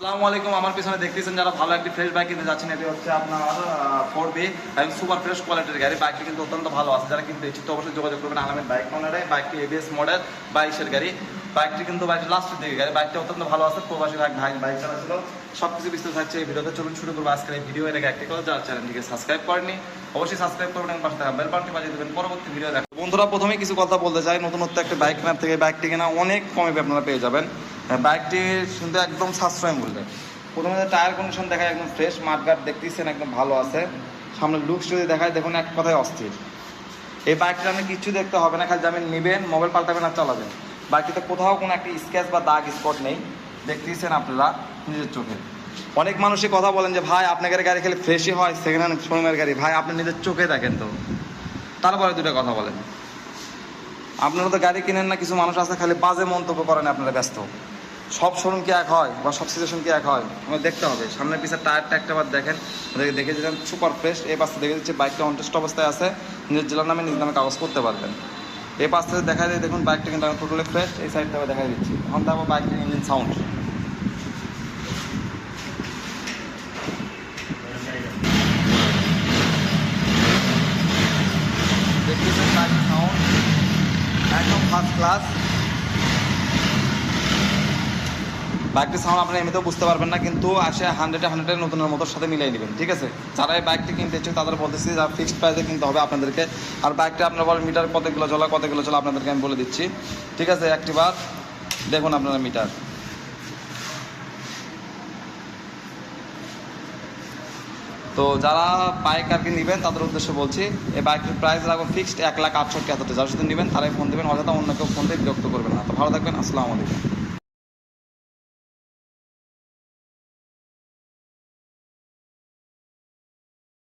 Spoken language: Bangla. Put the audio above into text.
আসসালামু আলাইকুম। আমার পিছনে দেখতেছেন যারা ভালো একটি ফ্রেশ বাইক কিনতে যাচ্ছেন, এটি হচ্ছে আপনার ফোর বি এবং সুপার ফ্রেশ কোয়ালিটির গাড়ি। বাইকটি কিন্তু অত্যন্ত ভালো আছে। যারা কিনতে ইচ্ছুক অবশ্যই যোগাযোগ করবেন আলামের বাইক কর্নারে বাইকটি এবিএস মডেল বাইশের গাড়ি। বাইকটি কিন্তু বাইক লাস্টের দিকে গাড়ি। বাইকটা অত্যন্ত ভালো আছে। প্রবাসী ভাই ভাই বাইক চালাচ্ছিল সব কিছু বিস্তারিত থাকছে এই ভিডিওতে। চলুন শুরু করব আজকের এই ভিডিও এর একটি কথা, যারা চ্যানেলটিকে সাবস্ক্রাইব করেনি অবশ্যই সাবস্ক্রাইব করবেন এবং পাশে থাকা বেল বাটনটি বাজিয়ে দেবেন। পরবর্তী ভিডিও দেখো বন্ধুরা প্রথমে কিছু কথা বলতে চাই। নতুনত্ব একটা বাইক কেনার থেকে বাইকটি কেনা অনেক কমে আপনারা পেয়ে যাবেন। বাইকটি কিন্তু একদম সাশ্রয় মূল্যে প্রথমে টায়ার কন্ডিশন দেখায় একদম ফ্রেশ মাঠঘাট দেখতেছেন, একদম ভালো আছে। সামনে লুকস যদি দেখায়, দেখুন এক কথায় অস্থির। এই বাইকটা আপনি কিচ্ছু দেখতে হবে না, খালি যাবেন নেবেন মোবাইল পাল্টাবেন আর চালাবেন। বাইকটিতে কোথাও কোনো একটা স্ক্র্যাচ বা দাগ স্পট নেই। দেখতেছেন আপনারা নিজের চোখে। অনেক মানুষই কথা বলেন যে, ভাই আপনাদের গাড়ি খেলে ফ্রেশই হয় সেকেন্ড হ্যান্ড শোরুমের গাড়ি। ভাই, আপনি নিজের চোখে দেখেন তো। তারপরে দুটো কথা বলেন। আপনারা তো গাড়ি কিনেন না, কিছু মানুষ আছে, খালি বাজে মন্তব্য করেন, আপনারা ব্যস্ত। সব শোরুম কি এক হয় বা সব সিচুয়েশন কি এক হয়? আমাদের দেখতে হবে। সামনের পিছের টায়ারটা একটা বার দেখেন। ওদেরকে দেখে যেতেন সুপার ফ্রেশ এই পাশে দেখে দিচ্ছে বাইকটা অনটেস্ট অবস্থায় আছে। নিজের জেলার নামে নিজের নামে কাগজ করতে পারবেন। এই পাশ দেখা যায় দেখুন বাইকটা কিন্তু টোটালি ফ্রেশ এই সাইডটা দেখা দিচ্ছি। এখন তারপর বাইকটা ইঞ্জিন সাউন্ড বাইকের সাউন্ড একদম ফার্স্ট ক্লাস বাইকটির সাউন্ড আপনারা এমনিতেও বুঝতে পারবেন না, কিন্তু আসে হান্ড্রেডে হান্ড্রেডের নতুনের মতোর সাথে মিলিয়ে নেবেন, ঠিক আছে? যারা এই বাইকটি কিনতে ইচ্ছুক তাদের বলতেছি যা ফিক্সড প্রাইসে কিনতে হবে আপনাদেরকে। আর বাইকটা আপনার বলেন, মিটার কতগুলো চলা কতগুলো চলা, আপনাদেরকে আমি বলে দিচ্ছি, ঠিক আছে? একটি বার দেখুন আপনারা মিটার। তো যারা বাইক আর কি নেবেন, তাদের উদ্দেশ্যে বলছি, এই বাইকের প্রাইস রাখব ফিক্সড এক লাখ আটষট্টি হাজার যারা সাথে নেবেন, তারাই ফোন দেবেন। অযথা অন্য কেউ ফোন দিয়ে বিরক্ত করবেন না। তো ভালো থাকবেন। আসসালামু আলাইকুম।